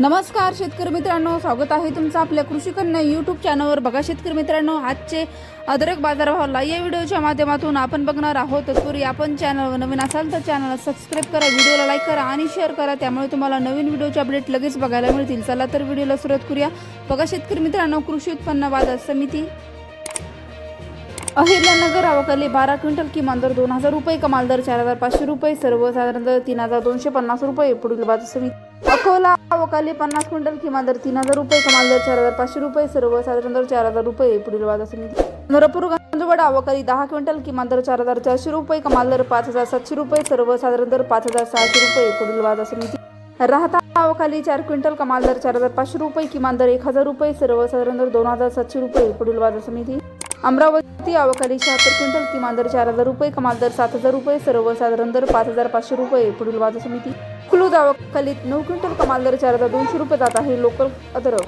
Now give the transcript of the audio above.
नमस्कार शेतकरी मित्रांनो. स्वागत आहे तुमचं आपल्या कृषी कन्या यूट्यूब चॅनलवर बघा शेतकरी मित्रांनो आजचे अदरक बाजारभावाला या व्हिडिओच्या माध्यमातून आपण बघणार आहोत. तत्पूर्वी आपण चॅनलवर नवीन असाल तर चॅनलला सबस्क्राईब करा व्हिडिओला लाईक करा आणि शेअर करा. त्यामुळे तुम्हाला नवीन व्हिडिओचे अपडेट लगेच बघायला मिळतील. चला तर व्हिडिओला सुरुवात करूया. बघा शेतकरी मित्रांनो कृषी उत्पन्न बाजार समिती अहिल्यानगर अवकाली बारा क्विंटल किमान दर दोन हजार रुपये कमाल दर चार हजार पाचशे रुपये सर्वसाधारण दर तीन हजार दोनशे पन्नास रुपये पुढील बाजार समिती अकोला अवकाली पन्नास क्विंटल किमान दर तीन हजार रुपये कमाल दर चार हजार पाचशे रुपये सर्वसाधारण दर चार हजार रुपये पुढील वाद समिती नरपूर गंजवड अवकाली दहा क्विंटल किमान दर चार हजार चारशे रुपये कमाल दर पाच हजार सातशे रुपये सर्वसाधारण दर पाच हजार सहाशे रुपये पुढील वाद समिती राहता अवकाली चार क्विंटल कमाल दर चार हजार पाचशे रुपये किमान दर एक हजार रुपये सर्वसाधारण दर दोन हजार सातशे रुपये पुढील वाद समिती अमरावती अवकाळी शहात्तर क्विंटल किमान दर चार हजार रुपये कमाल दर सात हजार रुपये सर्वसाधारण दर पाच हजार पाचशे रुपये. पुढील बाजार समिती कुलूद अवकालीत नऊ क्विंटल कमाल दर चार हजार दोनशे रुपये जात आहे. लोकल अदरक